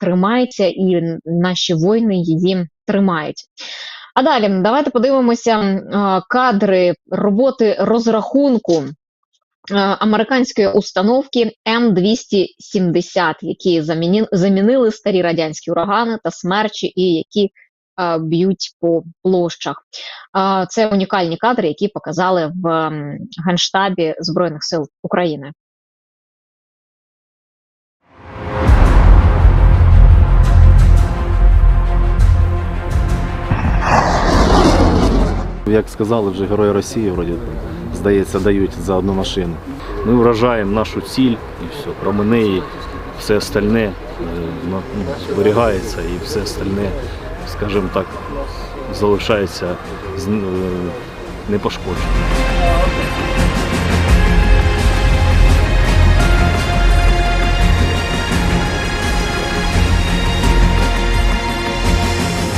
тримається, і наші воїни її тримають. А далі давайте подивимося кадри роботи розрахунку е, американської установки М270, які замінили старі радянські урагани та смерчі, і які е, б'ють по площах. Е, Це унікальні кадри, які показали в Генштабі Збройних сил України. Як сказали вже Герої Росії, вроді, здається, дають за одну машину. Ми вражаємо нашу ціль і все. Кроме неї все остальне е, ну, зберігається і все остальне, скажімо так, залишається е, непошкодженим.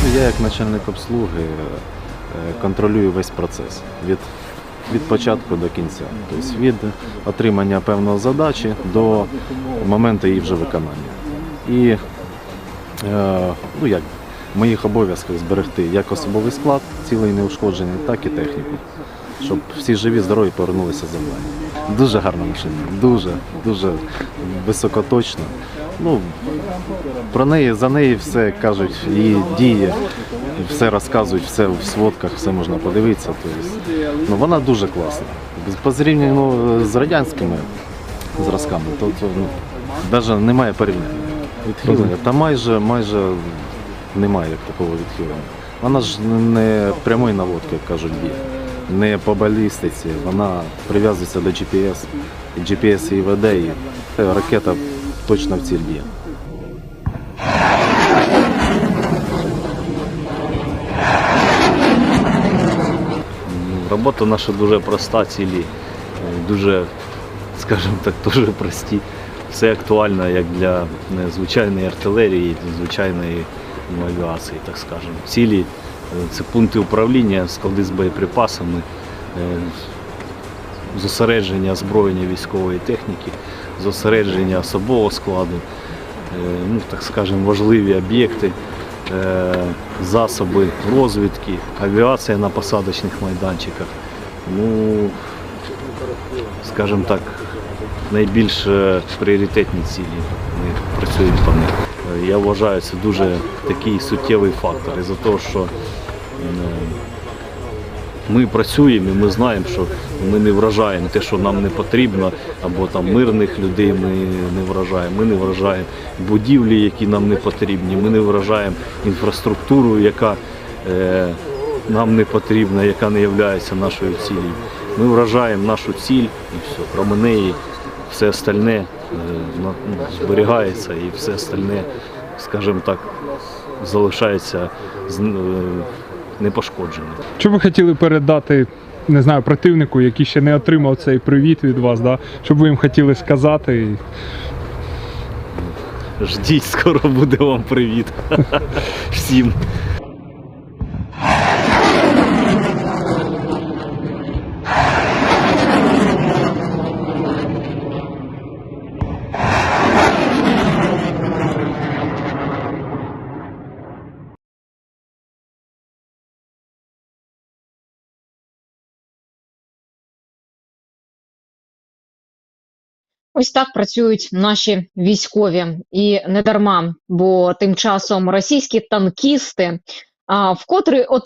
Ну, Я як начальник обслуги контролюю весь процес від, від початку до кінця. Тобто від отримання певної задачі до моменту її вже виконання. І е, ну, як, в моїх обов'язках зберегти як особовий склад, цілий неушкоджений, так і техніку. Щоб всі живі, здорові повернулися з завдання. Дуже гарна машина, дуже, дуже високоточна. Ну, про неї, за неї все кажуть, її дії, все розказують, все в сводках, все можна подивитися. Тобто, ну, вона дуже класна. По зрівнянню з радянськими зразками, то, то ну, навіть немає порівняння. Відхилення. Та майже, майже немає як такого відхилення. Вона ж не прямої наводки, як кажуть, б'є. Не по балістиці, вона прив'язується до GPS. GPS її веде, і ракета точно в ціль. Робота наша дуже проста, цілі е, дуже, скажімо так, дуже прості. Все актуально як для е, звичайної артилерії, звичайної авіації, так скажемо. Цілі е, це пункти управління, склади з боєприпасами, зосередження озброєння військової техніки, зосередження особового складу, е, ну, так скажемо, важливі об'єкти, е, засоби розвідки, авіація на посадочних майданчиках. Ну, скажімо так, найбільш е, пріоритетні цілі. Ми працюємо по них. Я вважаю, це дуже такий суттєвий фактор. Із-за того, що ми працюємо і ми знаємо, що ми не вражаємо те, що нам не потрібно, або там мирних людей ми не вражаємо. Ми не вражаємо будівлі, які нам не потрібні. Ми не вражаємо інфраструктуру, яка е, нам не потрібна, яка не є нашою цілею. Ми вражаємо нашу ціль і все. Кроме неї все остальне е, ну, зберігається і все остальне, скажімо так, залишається е, непошкодженим. Що ви хотіли передати, не знаю, противнику, який ще не отримав цей привіт від вас, да? що б ви їм хотіли сказати? Ждіть, скоро буде вам привіт. Всім. Ось так працюють наші військові, і не дарма, бо тим часом російські танкісти а, вкотре от